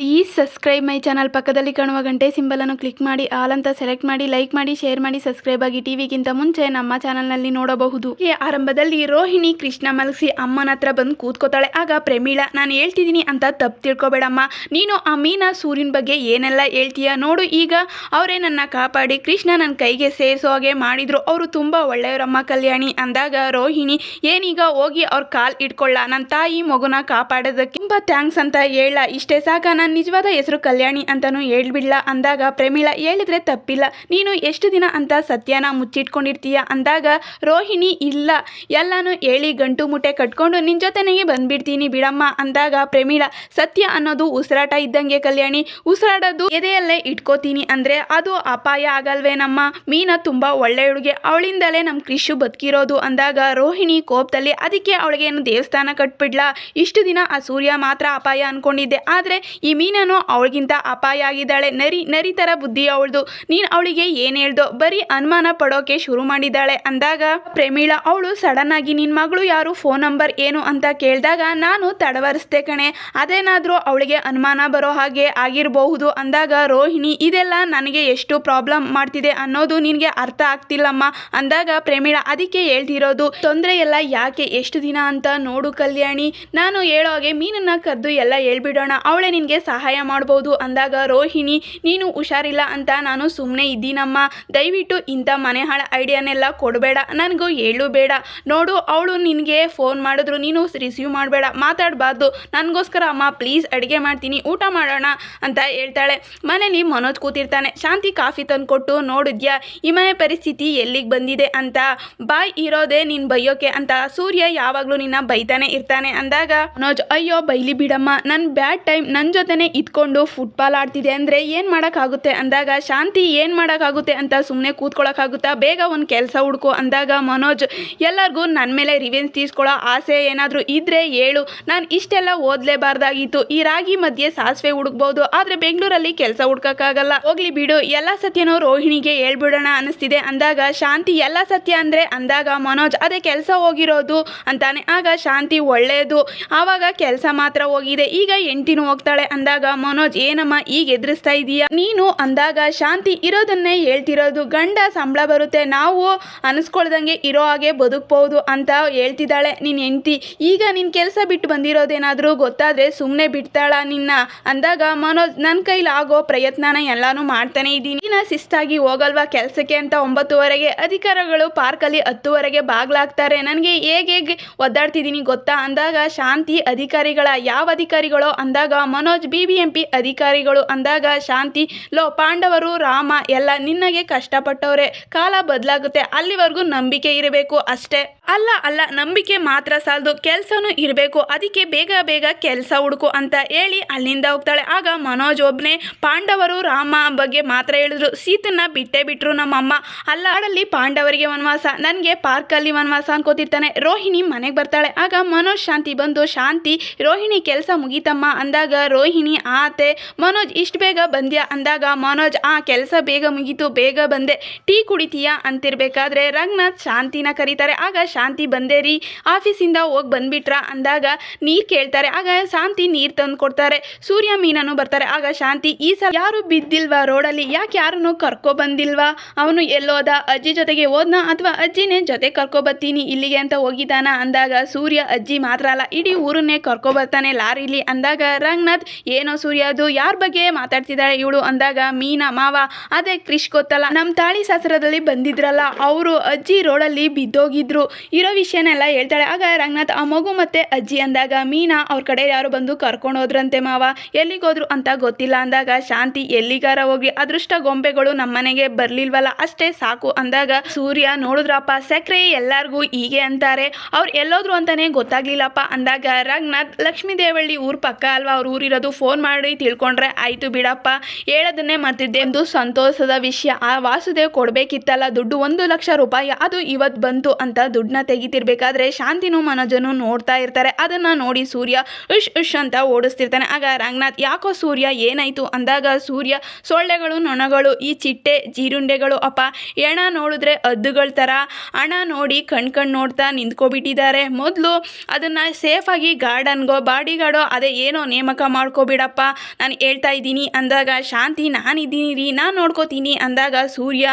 Please subscribe my channel ಪಕ್ಕದಲ್ಲಿ ಕಾಣುವ ಗಂಟೆ ಸಿಂಬಲನ್ನು ಕ್ಲಿಕ್ ಮಾಡಿ ಆಲ್ ಅಂತ ಸೆಲೆಕ್ಟ್ ಮಾಡಿ ಲೈಕ್ ಮಾಡಿ ಶೇರ್ ಮಾಡಿ ಸಬ್ಸ್ಕ್ರೈಬ್ ಆಗಿ ಟಿವಿಗಿಂತ ಮುಂಚೆ ನಮ್ಮ ಚಾನಲ್ನಲ್ಲಿ ನೋಡಬಹುದು. ಈ ಆರಂಭದಲ್ಲಿ ರೋಹಿಣಿ ಕೃಷ್ಣ ಮಲಗಿಸಿ ಅಮ್ಮನ ಹತ್ರ ಬಂದು ಕೂತ್ಕೋತಾಳೆ. ಆಗ ಪ್ರಮೀಳ, ನಾನು ಹೇಳ್ತಿದ್ದೀನಿ ಅಂತ ತಪ್ಪು ತಿಳ್ಕೊಬೇಡಮ್ಮ. ನೀನು ಆ ಮೀನಾ ಸೂರ್ಯನ ಬಗ್ಗೆ ಏನೆಲ್ಲ ಹೇಳ್ತೀಯ ನೋಡು. ಈಗ ಅವರೇ ನನ್ನ ಕಾಪಾಡಿ, ಕೃಷ್ಣ ನನ್ನ ಕೈಗೆ ಸೇರಿಸೋ ಹಾಗೆ ಮಾಡಿದ್ರು. ಅವರು ತುಂಬ ಒಳ್ಳೆಯವರಮ್ಮ ಕಲ್ಯಾಣಿ ಅಂದಾಗ ರೋಹಿಣಿ, ಏನೀಗ ಹೋಗಿ ಅವ್ರ ಕಾಲ್ ಇಟ್ಕೊಳ್ಳ. ನನ್ನ ತಾಯಿ ಮಗುನ ಕಾಪಾಡೋದಕ್ಕೆ ತುಂಬ ಥ್ಯಾಂಕ್ಸ್ ಅಂತ ಹೇಳ. ಇಷ್ಟೇ ಸಾಕ ನಿಜವಾದ ಹೆಸರು ಕಲ್ಯಾಣಿ ಅಂತಾನು ಹೇಳ್ಬಿಡ್ಲ ಅಂದಾಗ, ಪ್ರಮೀಳ, ಹೇಳಿದ್ರೆ ತಪ್ಪಿಲ್ಲ. ನೀನು ಎಷ್ಟು ದಿನ ಅಂತ ಸತ್ಯನ ಮುಚ್ಚಿಟ್ಕೊಂಡಿರ್ತೀಯ? ಅಂದಾಗ, ರೋಹಿಣಿ ಇಲ್ಲ. ಎಲ್ಲಾನು ಹೇಳಿ ಗಂಟು ಮುಟ್ಟೆ ಕಟ್ಕೊಂಡು ನಿನ್ನ ಜೊತೆನೆಗೆ ಬಂದ್ಬಿಡ್ತೀನಿ ಬಿಡಮ್ಮ. ಅಂದಾಗ, ಪ್ರಮೀಳಾ, ಸತ್ಯ ಅನ್ನೋದು ಉಸಿರಾಟ ಇದ್ದಂಗೆ ಕಲ್ಯಾಣಿ. ಉಸಿರಾಡೋದು ಎದೆಯಲ್ಲೇ ಇಟ್ಕೋತೀನಿ ಅಂದರೆ ಅದು ಅಪಾಯ ಆಗಲ್ವೇನಮ್ಮ? ಮೀನಾ ತುಂಬ ಒಳ್ಳೆ ಹುಡುಗಿ. ಅವಳಿಂದಲೇ ನಮ್ಮ ಕೃಷಿ ಬದುಕಿರೋದು. ಅಂದಾಗ, ರೋಹಿಣಿ ಕೋಪದಲ್ಲಿ, ಅದಕ್ಕೆ ಅವಳಿಗೆ ಏನು ದೇವಸ್ಥಾನ ಕಟ್ಬಿಡ್ಲಾ? ಇಷ್ಟು ದಿನ ಆ ಸೂರ್ಯ ಮಾತ್ರ ಅಪಾಯ ಅನ್ಕೊಂಡಿದ್ದೆ. ಆದರೆ ಈ ಮೀನನು ಅವಳಿಗಿಂತ ಅಪಾಯ ಆಗಿದ್ದಾಳೆ ನರಿ ನರಿ ಥರ ಬುದ್ಧಿ ಅವಳದು. ನೀನು ಅವಳಿಗೆ ಏನು ಹೇಳ್ದೋ ಬರೀ ಅನುಮಾನ ಪಡೋಕೆ ಶುರು ಮಾಡಿದ್ದಾಳೆ. ಅಂದಾಗ ಪ್ರೇಮೀಳ, ಅವಳು ಸಡನ್ ಆಗಿ ನಿನ್ನ ಮಗಳು ಯಾರು? ಫೋನ್ ನಂಬರ್ ಏನು ಅಂತ ಕೇಳಿದಾಗ ನಾನು ತಡವರಿಸ್ದೆ ಕಣೆ. ಅದೇನಾದರೂ ಅವಳಿಗೆ ಅನುಮಾನ ಬರೋ ಹಾಗೆ ಆಗಿರಬಹುದು. ಅಂದಾಗ, ರೋಹಿಣಿ, ಇದೆಲ್ಲ ನನಗೆ ಎಷ್ಟು ಪ್ರಾಬ್ಲಮ್ ಮಾಡ್ತಿದೆ ಅನ್ನೋದು ನಿನಗೆ ಅರ್ಥ ಆಗ್ತಿಲ್ಲಮ್ಮ. ಅಂದಾಗ ಪ್ರೇಮಿಳ, ಅದಕ್ಕೆ ಹೇಳ್ತಿರೋದು, ತೊಂದರೆ ಎಲ್ಲ ಯಾಕೆ ಎಷ್ಟು ದಿನ ಅಂತ ನೋಡು ಕಲ್ಯಾಣಿ. ನಾನು ಹೇಳೋ ಹಾಗೆ ಮೀನನ್ನ ಕರೆದು ಎಲ್ಲ ಹೇಳ್ಬಿಡೋಣ. ಅವಳೇ ನಿನಗೆ ಸಹಾಯ ಮಾಡ್ಬೋದು. ಅಂದಾಗ, ರೋಹಿಣಿ, ನೀನು ಹುಷಾರಿಲ್ಲ ಅಂತ ನಾನು ಸುಮ್ಮನೆ ಇದ್ದೀನಮ್ಮ. ದಯವಿಟ್ಟು ಇಂಥ ಮನೆ ಹಾಳ ಐಡಿಯಾನೆಲ್ಲ ಕೊಡಬೇಡ. ನನಗೂ ಹೇಳು ಬೇಡ. ನೋಡು, ಅವಳು ನಿನಗೆ ಫೋನ್ ಮಾಡಿದ್ರು. ನೀನು ರಿಸೀವ್ ಮಾಡಬೇಡ. ಮಾತಾಡಬಾರ್ದು. ನನಗೋಸ್ಕರ ಅಮ್ಮ, ಪ್ಲೀಸ್ ಅಡುಗೆ ಮಾಡ್ತೀನಿ. ಊಟ ಮಾಡೋಣ ಅಂತ ಹೇಳ್ತಾಳೆ. ಮನೇಲಿ ಮನೋಜ್ ಕೂತಿರ್ತಾನೆ. ಶಾಂತಿ ಕಾಫಿ ತಂದುಕೊಟ್ಟು, ನೋಡಿದ್ಯಾ, ಈ ಮನೆ ಪರಿಸ್ಥಿತಿ ಎಲ್ಲಿಗೆ ಬಂದಿದೆ ಅಂತ? ಬಾಯ್ ಇರೋದೇ ನೀನು ಬೈಯೋಕೆ ಅಂತ ಸೂರ್ಯ ಯಾವಾಗಲೂ ನಿನ್ನ ಬೈತಾನೆ ಇರ್ತಾನೆ. ಅಂದಾಗ, ಮನೋಜ್, ಅಯ್ಯೋ, ಬೈಲಿ ಬಿಡಮ್ಮ. ನನ್ನ ಬ್ಯಾಡ್ ಟೈಮ್ ನನ್ನ ಜೊತೆನೆ ಇದ್ಕೊಂಡು ಫುಟ್ಬಾಲ್ ಆಡ್ತಿದೆ ಅಂದರೆ ಏನು ಮಾಡೋಕ್ಕಾಗುತ್ತೆ ಅಂದಾಗ, ಶಾಂತಿ ಏನು ಮಾಡೋಕ್ಕಾಗುತ್ತೆ ಅಂತ ಸುಮ್ಮನೆ ಕೂತ್ಕೊಳ್ಳೋಕ್ಕಾಗುತ್ತಾ ಬೇಗ ಒಂದು ಕೆಲಸ ಹುಡ್ಕೋ ಅಂದಾಗ ಮನೋಜ್, ಎಲ್ಲರಿಗೂ ನನ್ನ ಮೇಲೆ ರಿವೆನ್ಸ್ ತೀರ್ಸ್ಕೊಳ್ಳೋ ಆಸೆ ಏನಾದರೂ ಇದ್ದರೆ ಹೇಳು. ನಾನು ಇಷ್ಟೆಲ್ಲ ಓದಲೇಬಾರ್ದಾಗಿತ್ತು. ಈ ರಾಗಿ ಮಧ್ಯೆ ಸಾಸಿವೆ ಹುಡುಕ್ಬೋದು. ಆದರೆ ಬೆಂಗಳೂರಲ್ಲಿ ಕೆಲಸ ಹುಡ್ಕೋಕ್ಕಾಗಲ್ಲ. ಹೋಗ್ಲಿ ಬಿಡು. ಎಲ್ಲ ಸತ್ಯನೂ ರೋಹಿಣಿಗೆ ಹೇಳ್ಬಿಡೋಣ ಅನ್ನಿಸ್ತಿದೆ ಅಂದಾಗ, ಶಾಂತಿ ಎಲ್ಲ ಸತ್ಯ ಅಂದರೆ? ಅಂದಾಗ ಮನೋಜ್, ಅದೇ ಕೆಲಸ ಹೋಗಿರೋದು ಅಂತಾನೆ. ಆಗ ಶಾಂತಿ ಒಳ್ಳೆಯದು ಆವಾಗ ಕೆಲಸ ಮಾತ್ರ ಹೋಗಿದೆ. ಈಗ ಎಂಟಿನೂ ಹೋಗ್ತಾಳೆ ಅಂದಾಗ, ಮನೋಜ್, ಏನಮ್ಮ ಈಗ ಎದುರಿಸ್ತಾ ಇದೀಯಾ? ನೀನು ಅಂದಾಗ ಶಾಂತಿ ಇರೋದನ್ನೇ ಹೇಳ್ತಿರೋದು. ಗಂಡ ಸಂಬಳ ಬರುತ್ತೆ. ನಾವು ಅನಿಸ್ಕೊಳ್ದಂಗೆ ಇರೋ ಹಾಗೆ ಬದುಕ್ಬಹುದು ಅಂತ ಹೇಳ್ತಿದ್ದಾಳೆ ನಿನ್ ಹೆಂಡತಿ. ಈಗ ನಿನ್ ಕೆಲಸ ಬಿಟ್ಟು ಬಂದಿರೋದೇನಾದರೂ ಗೊತ್ತಾದ್ರೆ ಸುಮ್ಮನೆ ಬಿಡ್ತಾಳ ನಿನ್ನ. ಅಂದಾಗ, ಮನೋಜ್ ನನ್ನ ಕೈಲಿ ಆಗೋ ಪ್ರಯತ್ನನ ಎಲ್ಲಾನು ಮಾಡ್ತಾನೆ ಇದೀನಿ ನೀನ ಶಿಸ್ತಾಗಿ ಹೋಗಲ್ವಾ ಕೆಲಸಕ್ಕೆ ಅಂತ ಒಂಬತ್ತುವರೆಗೆ? ಅಧಿಕಾರಿಗಳು ಪಾರ್ಕಲ್ಲಿ ಹತ್ತುವರೆಗೆ ಬಾಗ್ಲಾಗ್ತಾರೆ. ನನಗೆ ಹೇಗೆ ಹೇಗೆ ಒದ್ದಾಡ್ತಿದ್ದೀನಿ ಗೊತ್ತಾ? ಅಂದಾಗ, ಶಾಂತಿ ಅಧಿಕಾರಿಗಳ, ಯಾವ ಅಧಿಕಾರಿಗಳೋ? ಅಂದಾಗ, Manoj B B M P ಅಧಿಕಾರಿಗಳು ಅಂದಾಗ, ಶಾಂತಿ, ಲೋ, ಪಾಂಡವರು, ರಾಮ ಎಲ್ಲ ನಿನ್ನಗೆ ಕಷ್ಟಪಟ್ಟವ್ರೆ. ಕಾಲ ಬದಲಾಗುತ್ತೆ, ಅಲ್ಲಿವರೆಗೂ ನಂಬಿಕೆ ಇರಬೇಕು ಅಷ್ಟೇ. ಅಲ್ಲ ಅಲ್ಲ, ನಂಬಿಕೆ ಮಾತ್ರ ಸಾಲದು, ಕೆಲಸನೂ ಇರಬೇಕು. ಅದಕ್ಕೆ ಬೇಗ ಬೇಗ ಕೆಲಸ ಹುಡುಕು ಅಂತ ಹೇಳಿ ಅಲ್ಲಿಂದ ಹೋಗ್ತಾಳೆ. ಆಗ ಮನೋಜ್ ಒಬ್ಬನೇ ಪಾಂಡವರು ರಾಮ ಬಗ್ಗೆ ಮಾತ್ರ ಹೇಳಿದ್ರು. ಸೀತನ್ನ ಬಿಟ್ಟೇ ಬಿಟ್ರು ನಮ್ಮಮ್ಮ. ಅಲ್ಲ, ಆಡಲ್ಲಿ ಪಾಂಡವರಿಗೆ ವನವಾಸ. ನನಗೆ ಪಾರ್ಕಲ್ಲಿ ವನವಾಸ ಅನ್ಕೋತಿರ್ತಾನೆ. ರೋಹಿಣಿ ಮನೆಗೆ ಬರ್ತಾಳೆ. ಆಗ ಮನೋಜ್ ಶಾಂತಿ ಬಂದು, ಶಾಂತಿ, ರೋಹಿಣಿ ಕೆಲಸ ಮುಗೀತಮ್ಮ. ಅಂದಾಗ ರೋಹಿಣಿ, ಆತೆ, ಮನೋಜ್ ಇಷ್ಟು ಬೇಗ ಬಂದ್ಯಾ? ಅಂದಾಗ ಮನೋಜ್, ಆ, ಕೆಲಸ ಬೇಗ ಮುಗೀತು, ಬೇಗ ಬಂದೆ. ಟೀ ಕುಡಿತೀಯಾ? ಅಂತಿರ್ಬೇಕಾದ್ರೆ ರಂಗನಾಥ್ ಶಾಂತಿನ ಕರೀತಾರೆ. ಆಗ ಶಾಂತಿ ಬಂದೇ ರೀ, ಆಫೀಸಿಂದ ಹೋಗಿ ಬಂದ್ಬಿಟ್ರ ಅಂದಾಗ ನೀರು ಕೇಳ್ತಾರೆ. ಆಗ ಶಾಂತಿ ನೀರು ತಂದು ಕೊಡ್ತಾರೆ. ಸೂರ್ಯ ಮೀನನು ಬರ್ತಾರೆ. ಆಗ ಶಾಂತಿ ಈ ಸಲ ಯಾರು ಬಿದ್ದಿಲ್ವಾ ರೋಡಲ್ಲಿ? ಯಾಕೆ ಯಾರನ್ನು ಕರ್ಕೊ ಬಂದಿಲ್ವಾ? ಅವನು ಎಲ್ಲೋದ ಅಜ್ಜಿ ಜೊತೆಗೆ ಹೋದ್ನಾ ಅಥವಾ ಅಜ್ಜಿನೇ ಜೊತೆ ಕರ್ಕೊ ಬರ್ತೀನಿ, ಇಲ್ಲಿಗೆ ಅಂತ ಹೋಗಿದ್ದಾನ ಅಂದಾಗ ಸೂರ್ಯ ಅಜ್ಜಿ ಮಾತ್ರ ಅಲ್ಲ, ಇಡೀ ಊರನ್ನೇ ಕರ್ಕೊ ಬರ್ತಾನೆ ಲಾರಿಲಿ ಅಂದಾಗ ರಂಗನಾಥ್, ಏನೋ ಸೂರ್ಯ, ಅದು ಯಾರ ಬಗ್ಗೆ ಮಾತಾಡ್ತಿದ್ದಾಳೆ ಇವಳು? ಅಂದಾಗ ಮೀನ, ಮಾವ, ಅದೇ ಕ್ರಿಶ್ ಗೊತ್ತಲ್ಲ ನಮ್ಮ ತಾಳಿ ಶಾಸ್ತ್ರದಲ್ಲಿ ಬಂದಿದ್ರಲ್ಲ, ಅವರು ಅಜ್ಜಿ ರೋಡಲ್ಲಿ ಬಿದ್ದೋಗಿದ್ರು. ಇರೋ ವಿಷಯನೆಲ್ಲ ಹೇಳ್ತಾಳೆ. ಆಗ ರಂಗನಾಥ್, ಆ ಮಗು ಮತ್ತೆ ಅಜ್ಜಿ ಅಂದಾಗ ಮೀನಾ ಅವ್ರ ಕಡೆ ಯಾರು ಬಂದು ಕರ್ಕೊಂಡು ಹೋದ್ರಂತೆ ಮಾವ. ಎಲ್ಲಿಗೋದ್ರು ಅಂತ ಗೊತ್ತಿಲ್ಲ ಅಂದಾಗ ಶಾಂತಿ ಎಲ್ಲಿಗಾರ ಹೋಗಿ ಅದೃಷ್ಟ ಗೊಂಬೆಗಳು ನಮ್ಮನೆಗೆ ಬರ್ಲಿಲ್ವಲ್ಲ, ಅಷ್ಟೇ ಸಾಕು ಅಂದಾಗ ಸೂರ್ಯ, ನೋಡಿದ್ರಪ್ಪ, ಸಕ್ರೆ ಎಲ್ಲಾರ್ಗೂ ಹೀಗೆ ಅಂತಾರೆ. ಅವ್ರು ಎಲ್ಲೋದ್ರು ಅಂತಾನೆ ಗೊತ್ತಾಗ್ಲಿಲ್ಲಪ್ಪ. ಅಂದಾಗ ರಂಗನಾಥ್, ಲಕ್ಷ್ಮೀ ದೇವಳ್ಳಿ ಊರ್ ಪಕ್ಕ ಅಲ್ವಾ? ಅವ್ರ ಊರಿರೋದು ಫೋನ್ ಮಾಡಿ ತಿಳ್ಕೊಂಡ್ರೆ ಆಯ್ತು ಬಿಡಪ್ಪ. ಹೇಳೋದನ್ನೇ ಮರ್ತಿದ್ದೆ ಎಂದು ಸಂತೋಷದ ವಿಷಯ. ಆ ವಾಸುದೇವ್ ಕೊಡ್ಬೇಕಿತ್ತಲ್ಲ, ದುಡ್ಡು ಒಂದು ಲಕ್ಷ ರೂಪಾಯಿ, ಅದು ಇವತ್ತು ಬಂತು ಅಂತ ದುಡ್ಡನ್ನ ದುಡ್ಡನ್ನ ತೆಗಿತಿರ್ಬೇಕಾದ್ರೆ ಶಾಂತಿನೂ ಮನೋಜನು ನೋಡ್ತಾ ಇರ್ತಾರೆ. ಅದನ್ನ ನೋಡಿ ಸೂರ್ಯ ಉಶ್ ಉಶ್ ಅಂತ ಓಡಿಸ್ತಿರ್ತಾನೆ. ಆಗ ರಂಗನಾಥ್, ಯಾಕೋ ಸೂರ್ಯ, ಏನಾಯ್ತು? ಅಂದಾಗ ಸೂರ್ಯ, ಸೊಳ್ಳೆಗಳು, ನೊಣಗಳು, ಈ ಚಿಟ್ಟೆ, ಜೀರುಂಡೆಗಳು, ಅಪ್ಪ ಹೆಣ ನೋಡಿದ್ರೆ ಹದ್ದುಗಳ ಥರ ಹಣ ನೋಡಿ ಕಣ್ ಕಣ್ ನೋಡ್ತಾ ನಿಂತ್ಕೊಬಿಟ್ಟಿದ್ದಾರೆ. ಮೊದಲು ಅದನ್ನು ಸೇಫಾಗಿ ಗಾರ್ಡನ್ಗೋ ಬಾಡಿಗಾರ್ಡೋ ಅದೇ ಏನೋ ನೇಮಕ ಮಾಡ್ಕೋಬಿಡಪ್ಪ. ನಾನು ಹೇಳ್ತಾ ಇದ್ದೀನಿ. ಅಂದಾಗ, ಶಾಂತಿ, ನಾನಿದ್ದೀನಿ ರೀ, ನಾನು ನೋಡ್ಕೋತೀನಿ. ಅಂದಾಗ ಸೂರ್ಯ,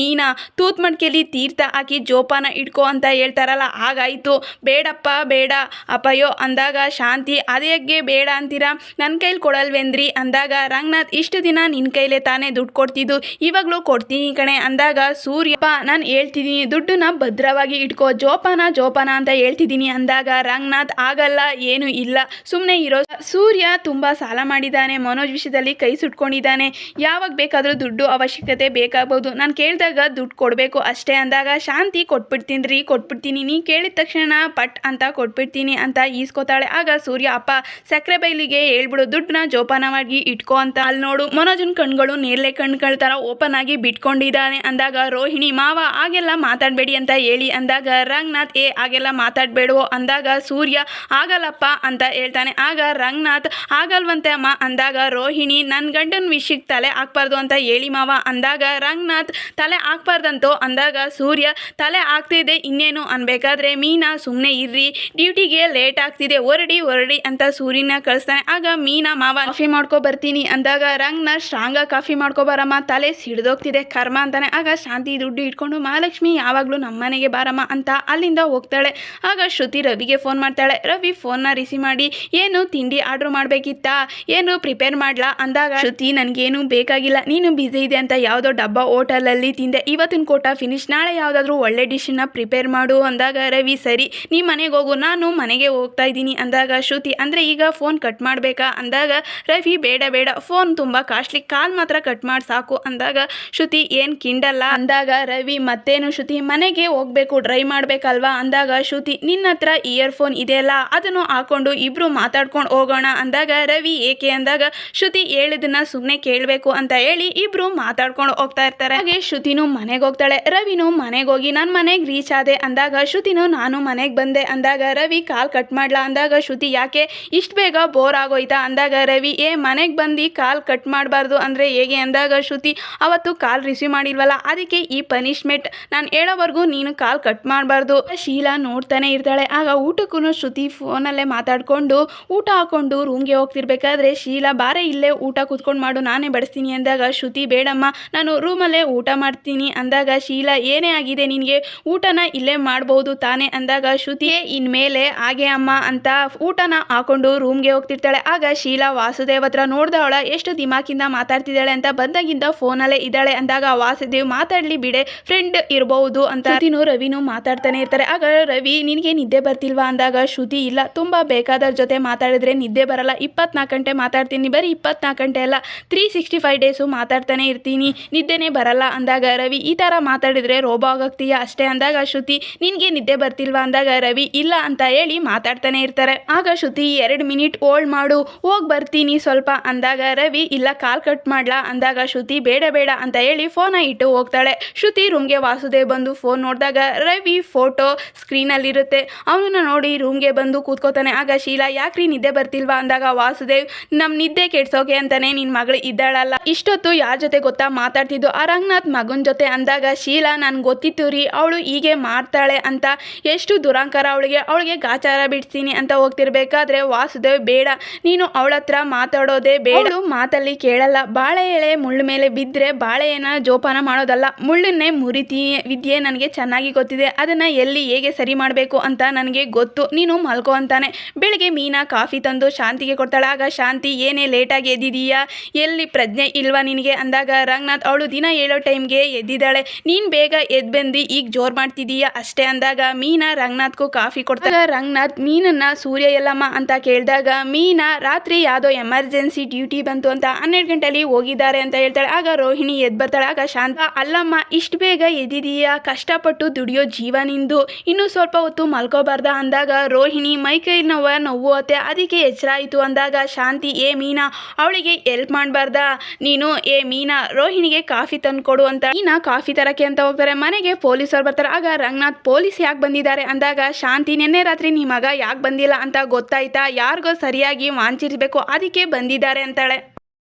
ನೀನಾ ತೂತ್ ಮಡ್ಕೆಲಿ ತೀರ್ಥ ಹಾಕಿ ಜೋಪಾನ ಇಟ್ಕೋ ಅಂತ ಹೇಳ್ತಾರಲ್ಲ, ಹಾಗಾಯಿತು, ಬೇಡಪ್ಪ, ಬೇಡ, ಅಪ್ಪಯ್ಯೋ, ಅಂದಾಗ ಶಾಂತಿ ಅದೇಗೆ ಬೇಡ ಅಂತೀರಾ? ನನ್ನ ಕೈಲಿ ಕೊಡಲ್ವೇಂದ್ರಿ? ಅಂದಾಗ, ರಂಗನಾಥ್, ಇಷ್ಟು ದಿನ ನಿನ್ನ ಕೈಲೇ ತಾನೇ ದುಡ್ಡು ಕೊಡ್ತಿದ್ದು. ಇವಾಗಲೂ ಕೊಡ್ತೀನಿ ಕಣೆ. ಅಂದಾಗ ಸೂರ್ಯಪ್ಪ ನಾನು ಹೇಳ್ತಿದ್ದೀನಿ ದುಡ್ಡನ್ನ ಭದ್ರವಾಗಿ ಇಟ್ಕೋ, ಜೋಪಾನ ಜೋಪಾನ ಅಂತ ಹೇಳ್ತಿದ್ದೀನಿ ಅಂದಾಗ, ರಂಗನಾಥ್, ಆಗಲ್ಲ, ಏನು ಇಲ್ಲ. ಸುಮ್ಮನೆ ಇರೋ ಸೂರ್ಯ ತುಂಬ ಸಾಲ ಮಾಡಿದ್ದಾನೆ ಮನೋಜ್ ವಿಷಯದಲ್ಲಿ ಕೈ ಸುಟ್ಕೊಂಡಿದ್ದಾನೆ ಯಾವಾಗ ಬೇಕಾದರೂ ದುಡ್ಡು ಅವಶ್ಯಕತೆ ಬೇಕಾಗ್ಬೋದು. ನಾನು ಕೇಳಿದಾಗ ದುಡ್ಡು ಕೊಡಬೇಕು ಅಷ್ಟೇ. ಅಂದಾಗ, ಶಾಂತಿ ಕೊಟ್ಬಿಡ್ತೀನಿ ರೀ ಕೊಟ್ಬಿಡ್ತೀನಿ. ನೀ ಕೇಳಿದ ತಕ್ಷಣ ಪಟ್ ಅಂತ ಕೊಟ್ಬಿಡ್ತೀನಿ ಅಂತ ಈಸ್ಕೊತಾಳೆ. ಆಗ ಸೂರ್ಯ, ಅಪ್ಪ, ಸಕ್ಕರೆ ಬೈಲಿಗೆ ಹೇಳ್ಬಿಡು, ದುಡ್ಡನ್ನ ಜೋಪಾನವಾಗಿ ಇಟ್ಕೋ ಅಂತ. ಅಲ್ಲಿ ನೋಡು, ಮನೋಜನ್ ಕಣ್ಗಳು ನೇರ್ಲೆ ಕಣ್ಗಳ ಥರ ಓಪನ್ ಆಗಿ ಬಿಟ್ಕೊಂಡಿದ್ದಾನೆ ಅಂದಾಗ ರೋಹಿಣಿ, ಮಾವ, ಹಾಗೆಲ್ಲ ಮಾತಾಡಬೇಡಿ ಅಂತ ಹೇಳಿ. ಅಂದಾಗ, ರಂಗನಾಥ್, ಏ ಆಗೆಲ್ಲ ಮಾತಾಡಬೇಡೋ ಅಂದಾಗ ಸೂರ್ಯ, ಆಗಲ್ಲಪ್ಪ ಅಂತ ಹೇಳ್ತಾನೆ. ಆಗ ರಂಗನಾಥ್, ಆಗಲ್ವಂತೆ ಅಮ್ಮ. ಅಂದಾಗ ರೋಹಿಣಿ ನನ್ನ ಗಂಡನ ವಿಷಯಕ್ಕೆ ತಲೆ ಹಾಕ್ಬಾರ್ದು ಅಂತ ಹೇಳಿ ಮಾವ. ಅಂದಾಗ ರಂಗನಾಥ್, ತಲೆ ಹಾಕ್ಬಾರ್ದಂತೋ? ಅಂದಾಗ ಸೂರ್ಯ, ತಲೆ ಆಗ್ತಿದೆ ಇನ್ನೇನು? ಅನ್ಬೇಕಾದ್ರೆ ಮೀನಾ ಸುಮ್ಮನೆ ಇರ್ರಿ, ಡ್ಯೂಟಿಗೆ ಲೇಟ್ ಆಗ್ತಿದೆ, ಹೊರಡಿ ಹೊರಡಿ ಅಂತ ಸೂರ್ಯನ ಕಳಿಸ್ತಾನೆ. ಆಗ ಮೀನಾ, ಮಾವ, ಕಾಫಿ ಮಾಡ್ಕೊ ಬರ್ತೀನಿ ಅಂದಾಗ ರಂಗ್ನ ಸ್ಟ್ರಾಂಗಾಗಿ ಕಾಫಿ ಮಾಡ್ಕೊ ಬರಮ್ಮ, ತಲೆ ಸಿಡ್ದೋಗ್ತಿದೆ ಕರ್ಮ ಅಂತಾನೆ. ಆಗ ಶಾಂತಿ ದುಡ್ಡು ಇಟ್ಕೊಂಡು ಮಹಾಲಕ್ಷ್ಮಿ ಯಾವಾಗಲೂ ನಮ್ಮನೆಗೆ ಬಾರಮ್ಮ ಅಂತ ಅಲ್ಲಿಂದ ಹೋಗ್ತಾಳೆ. ಆಗ ಶ್ರುತಿ ರವಿಗೆ ಫೋನ್ ಮಾಡ್ತಾಳೆ. ರವಿ ಫೋನ್ನ ರಿಸೀವ್ ಮಾಡಿ, ಏನು ತಿಂಡಿ ಆರ್ಡ್ರ್ ಮಾಡಬೇಕಿತ್ತಾ? ಏನು ಪ್ರಿಪೇರ್ ಮಾಡ್ಲಾ? ಅಂದಾಗ ಶ್ರುತಿ, ನನಗೇನು ಬೇಕಾಗಿಲ್ಲ. ನೀನು ಬ್ಯುಸಿ ಇದೆ ಅಂತ ಯಾವುದೋ ಡಬ್ಬ ಹೋಟೆಲಲ್ಲಿ ತಿಂದೆ. ಇವತ್ತಿನ ಕೋಟ ಫಿನಿಶ್ ನಾಳೆ ಯಾವುದಾದ್ರೂ ಒಳ್ಳೆ ಡಿಶನ್ನ ಪ್ರಿಪೇರ್ ಮಾಡು. ಅಂದಾಗ, ರವಿ, ಸರಿ, ನೀ ಮನೆಗೆ ಹೋಗು, ನಾನು ಮನೆಗೆ ಹೋಗ್ತಾ ಇದ್ದೀನಿ. ಅಂದಾಗ, ಶ್ರುತಿ, ಅಂದರೆ ಈಗ ಫೋನ್ ಕಟ್ ಮಾಡಬೇಕಾ? ಅಂದಾಗ, ರವಿ, ಬೇಡ ಬೇಡ, ಫೋನ್ ತುಂಬ ಕಾಸ್ಟ್ಲಿ, ಕಾಲ್ ಮಾತ್ರ ಕಟ್ ಮಾಡಿ, ಸಾಕು. ಅಂದಾಗ, ಶ್ರುತಿ, ಏನು ಕಿಂಡಲ್ಲ? ಅಂದಾಗ, ರವಿ, ಮತ್ತೇನು ಶ್ರುತಿ, ಮನೆಗೆ ಹೋಗ್ಬೇಕು, ಡ್ರೈ ಮಾಡಬೇಕಲ್ವಾ? ಅಂದಾಗ, ಶ್ರುತಿ, ನಿನ್ನ ಹತ್ರ ಇಯರ್ಫೋನ್ ಇದೆಯಲ್ಲ, ಅದನ್ನು ಹಾಕೊಂಡು ಇಬ್ರು ಮಾತಾಡ್ಕೊಂಡು ಹೋಗೋಣ. ಅಂದಾಗ, ರವಿ, ಏಕೆ? ಅಂದಾಗ, ಶ್ರುತಿ ಹೇಳಿದನ್ನ ಸುಮ್ಮನೆ ಕೇಳಬೇಕು ಅಂತ ಹೇಳಿ ಇಬ್ರು ಮಾತಾಡ್ಕೊಂಡು ಹೋಗ್ತಾ ಇರ್ತಾರೆ. ಹಾಗೆ ಶ್ರುತಿನೂ ಮನೆಗೆ ಹೋಗ್ತಾಳೆ, ರವಿನೂ ಮನೆಗೆ ಹೋಗಿ, ನಾನು ಮನೆಗೆ ರೀಚ್ ಆದೆ, ಅಂದಾಗ ಶ್ರುತಿನೂ ನಾನು ಮನೆಗೆ ಬಂದೆ. ಅಂದಾಗ, ರವಿ, ಕಾಲ್ ಕಟ್ ಮಾಡ್ಲಾ. ಅಂದಾಗ, ಶ್ರುತಿ, ಯಾಕೆ? ಇಷ್ಟು ಬೇಗ ಬೋರ್ ಆಗೋಯ್ತಾ? ಅಂದಾಗ, ರವಿ, ಏ, ಮನೆಗೆ ಬಂದು ಕಾಲ್ ಕಟ್ ಮಾಡಬಾರ್ದು ಅಂದರೆ ಹೇಗೆ? ಅಂದಾಗ, ಶ್ರುತಿ, ಅವತ್ತು ಕಾಲ್ ರಿಸೀವ್ ಮಾಡಿಲ್ವಲ್ಲ, ಅದಕ್ಕೆ ಈ ಪನಿಷ್ಮೆಂಟ್. ನಾನು ಹೇಳೋವರೆಗೂ ನೀನು ಕಾಲ್ ಕಟ್ ಮಾಡಬಾರ್ದು. ಶೀಲಾ ನೋಡ್ತಾನೆ ಇರ್ತಾಳೆ. ಆಗ ಊಟಕ್ಕೂ ಶ್ರುತಿ ಫೋನಲ್ಲೇ ಮಾತಾಡಿಕೊಂಡು, ಊಟ ಹಾಕೊಂಡು ರೂಮ್ಗೆ ಹೋಗ್ತಿರ್ಬೇಕಾದ್ರೆ ಶೀಲಾ, ಬಾರೆ ಇಲ್ಲೇ ಊಟ ಕೂತ್ಕೊಂಡು ಮಾಡು, ನಾನೇ ಬಡಿಸ್ತೀನಿ. ಅಂದಾಗ, ಶ್ರುತಿ, ಬೇಡಮ್ಮ, ನಾನು ರೂಮಲ್ಲೇ ಊಟ ಮಾಡ್ತೀನಿ. ಅಂದಾಗ, ಶೀಲಾ, ಏನೇ ಆಗಿದೆ ನಿನಗೆ? ಊಟನ ಇಲ್ಲೇ ಮಾಡ್ಬೋದು ತಾನೆ ಅಂದಾಗ ಶ್ರುತಿಯೇ, ಇನ್ಮೇಲೆ ಹಾಗೆ ಅಮ್ಮ ಅಂತ ಊಟನ ಹಾಕೊಂಡು ರೂಮ್ಗೆ ಹೋಗ್ತಿರ್ತಾಳೆ. ಆಗ ಶೀಲಾ ವಾಸುದೇವ್ ಹತ್ರ ನೋಡ್ದವಳ ಎಷ್ಟು ದಿಮಾಕಿಂದ ಮಾತಾಡ್ತಿದ್ದಾಳೆ ಅಂತ ಬಂದಾಗಿಂದ ಫೋನಲ್ಲೇ ಇದ್ದಾಳೆ ಅಂದಾಗ ವಾಸುದೇವ್, ಮಾತಾಡ್ಲಿ ಬಿಡೆ ಫ್ರೆಂಡ್ ಇರಬಹುದು ಅಂತ ಶ್ರುತಿನೂ ರವಿನೂ ಮಾತಾಡ್ತಾನೆ ಇರ್ತಾರೆ. ಆಗ ರವಿ, ನಿನಗೆ ನಿದ್ದೆ ಬರ್ತಿಲ್ವಾ ಅಂದಾಗ ಶ್ರುತಿ, ಇಲ್ಲ, ತುಂಬ ಬೇಕಾದವ್ರ ಜೊತೆ ಮಾತಾಡಿದ್ರೆ ನಿದ್ದೆ ಬರಲ್ಲ, ಇಪ್ಪತ್ನಾಲ್ಕು ಗಂಟೆ ಮಾತಾಡ್ತೀನಿ, ಬರೀ ಇಪ್ಪತ್ನಾಲ್ಕು ಗಂಟೆ ಅಲ್ಲ ತ್ರೀ ಸಿಕ್ಸ್ಟಿ ಫೈವ್ ಡೇಸು ಮಾತಾಡ್ತಾನೆ ಇರ್ತೀನಿ, ನಿದ್ದೆನೇ ಬರಲ್ಲ ಅಂದಾಗ ರವಿ, ಈ ಥರ ಮಾತಾಡಿದ್ರೆ ರೋಬೋ ಆಗೋಗ್ತೀಯ ಅಷ್ಟೇ ಅಂದಾಗ ಶ್ರುತಿ ನಿನಗೆ ನಿದ್ದೆ ಬರ್ತಿಲ್ವಾ ಅಂದಾಗ ರವಿ, ಇಲ್ಲ ಅಂತ ಹೇಳಿ ಮಾತಾಡ್ತಾನೆ ಇರ್ತಾರೆ. ಆಗ ಶ್ರುತಿ, ಎರಡು ಮಿನಿಟ್ ಓಲ್ಡ್ ಮಾಡು, ಹೋಗಿ ಬರ್ತೀನಿ ಸ್ವಲ್ಪ ಅಂದಾಗ ರವಿ, ಇಲ್ಲ ಕಾಲ್ ಕಟ್ ಮಾಡ್ಲಾ ಅಂದಾಗ ಶ್ರುತಿ, ಬೇಡ ಬೇಡ ಅಂತ ಹೇಳಿ ಫೋನ ಇಟ್ಟು ಹೋಗ್ತಾಳೆ. ಶ್ರುತಿ ರೂಮ್ಗೆ ವಾಸುದೇವ್ ಬಂದು ಫೋನ್ ನೋಡಿದಾಗ ರವಿ ಫೋಟೋ ಸ್ಕ್ರೀನಲ್ಲಿರುತ್ತೆ. ಅವನನ್ನ ನೋಡಿ ರೂಮ್ಗೆ ಬಂದು ಕೂತ್ಕೋತಾನೆ. ಆಗ ಶೀಲಾ, ಯಾಕ್ರಿ ನಿದ್ದೆ ಬರ್ತಿಲ್ವಾ ಅಂದಾಗ ವಾಸುದೇವ್ ನಮ್ಮ ನಿದ್ದೆ ಕೆಡ್ಸೋಕೆ ಅಂತಾನೆ ನಿನ್ನ ಮಗಳು ಇದ್ದಾಳಲ್ಲ. ಇಷ್ಟೊತ್ತು ಯಾರ ಜೊತೆ ಗೊತ್ತಾ ಮಾತಾಡ್ತಿದ್ದು? ಆ ರಂಗನಾಥ್ ಮಗನ ಜೊತೆ ಅಂದಾಗ ಶೀಲಾ, ನನ್ಗೆ ಗೊತ್ತಿತ್ತು ರೀ, ಅವಳು ಹೀಗೆ ಮಾಡ್ತಾಳೆ ಅಂತ ಎಷ್ಟು ದುರಾಂಕಾರ ಅವಳಿಗೆ. ಅವಳಿಗೆ ಗಾಚಾರ ಬಿಡ್ತೀನಿ ಅಂತ ಹೋಗ್ತಿರ್ಬೇಕಾದ್ರೆ, ವಾಸುದೇವ್, ಬೇಡ. ನೀನು ಅವಳ ಹತ್ರ ಮಾತಾಡೋದೇ ಬೇಡ. ಮಾತಲ್ಲಿ ಕೇಳಲ್ಲ. ಬಾಳೆ ಎಳೆ ಮುಳ್ಳು ಮೇಲೆ ಬಿದ್ದರೆ ಬಾಳೆಯನ್ನ ಜೋಪಾನ ಮಾಡೋದಲ್ಲ. ಮುಳ್ಳನ್ನೇ ಮುರಿತಿ ವಿದ್ಯೆ ನನಗೆ ಚೆನ್ನಾಗಿ ಗೊತ್ತಿದೆ. ಅದನ್ನು ಎಲ್ಲಿ ಹೇಗೆ ಸರಿ ಮಾಡಬೇಕು ಅಂತ ನನಗೆ ಗೊತ್ತು. ನೀನು ಮಲ್ಕೋ ಅಂತಾನೆ. ಬೆಳಿಗ್ಗೆ ಮೀನಾ ಕಾಫಿ ತಂದು ಶಾಂತಿಗೆ ಕೊಡ್ತಾಳೆ. ಆಗ ಶಾಂತಿ, ಏನೇ ಲೇಟಾಗಿ ಎದ್ದಿದೀಯಾ? ಎಲ್ಲಿ ಪ್ರಜ್ಞೆ ಇಲ್ವಾ ನಿನಗೆ? ಅಂದಾಗ, ರಂಗನಾಥ್, ಅವಳು ದಿನ ಹೇಳೋ ಟೈಮ್ಗೆ ಎದ್ದಿದ್ದಾಳೆ. ನೀನು ಬೇಗ ಎದ್ದು ಬಂದು ಈಗ ಜೋರು ಮಾಡ್ತಿದ್ದೀಯಾ ಅಷ್ಟೇ. ಅಂದಾಗ ಮೀನಾ ರಂಗನಾಥ್ಗೂ ಕಾಫಿ ಕೊಡ್ತಾಗ ರಂಗನಾಥ್, ಮೀನನ್ನ ಸೂರ್ಯ ಎಲ್ಲಮ್ಮ ಅಂತ ಕೇಳಿದಾಗ ಮೀನಾ, ರಾತ್ರಿ ಯಾವ್ದೋ ಎಮರ್ಜೆನ್ಸಿ ಡ್ಯೂಟಿ ಬಂತು ಅಂತ ಹನ್ನೆರಡು ಗಂಟೆಲಿ ಹೋಗಿದ್ದಾರೆ ಅಂತ ಹೇಳ್ತಾಳೆ. ಆಗ ರೋಹಿಣಿ ಎದ್ ಬರ್ತಾಳೆ. ಆಗ ಶಾಂತ, ಅಲ್ಲಮ್ಮ, ಇಷ್ಟು ಬೇಗ ಎದ್ದಿದೀಯಾ? ಕಷ್ಟಪಟ್ಟು ದುಡಿಯೋ ಜೀವ ನಿಂದು. ಇನ್ನು ಸ್ವಲ್ಪ ಹೊತ್ತು ಮಲ್ಕೋಬಾರ್ದ? ಅಂದಾಗ ರೋಹಿಣಿ, ಮೈ ಕೈ ನೋವ ನೋವು ಅತ್ತೆ. ಅದಕ್ಕೆ ಎಚ್ಚರ ಆಯಿತು ಅಂದಾಗ ಶಾಂತಿ, ಏ ಮೀನಾ, ಅವಳಿಗೆ ಎಲ್ಪ್ ಮಾಡಬಾರ್ದ? ನೀನು, ಏ ಮೀನಾ, ರೋಹಿಣಿಗೆ ಕಾಫಿ ತಂದು ಕೊಡು ಅಂತ. ಮೀನಾ ಕಾಫಿ ತರಕ್ಕೆ ಅಂತ ಹೋಗ್ತಾರೆ. ಮನೆಗೆ ಪೊಲೀಸರು ಬರ್ತಾರೆ. ಆಗ ರಂಗನಾಥ್ ಪೊಲೀಸ್ ಯಾಕೆ ಬಂದಿದ್ದಾರೆ ಅಂದಾಗ, ಶಾಂತಿ, ನಿನ್ನೆ ರಾತ್ರಿ ನಿಮ್ಮ ಯಾಕೆ ಬಂದಿಲ್ಲ ಅಂತ ಗೊತ್ತಾಯ್ತಾ? ಯಾರಿಗೋ ಸರಿಯಾಗಿ ವಾಂಚಿರ್ಬೇಕು, ಅದಕ್ಕೆ ಬಂದಿದ್ದಾರೆ ಅಂತಾಳೆ.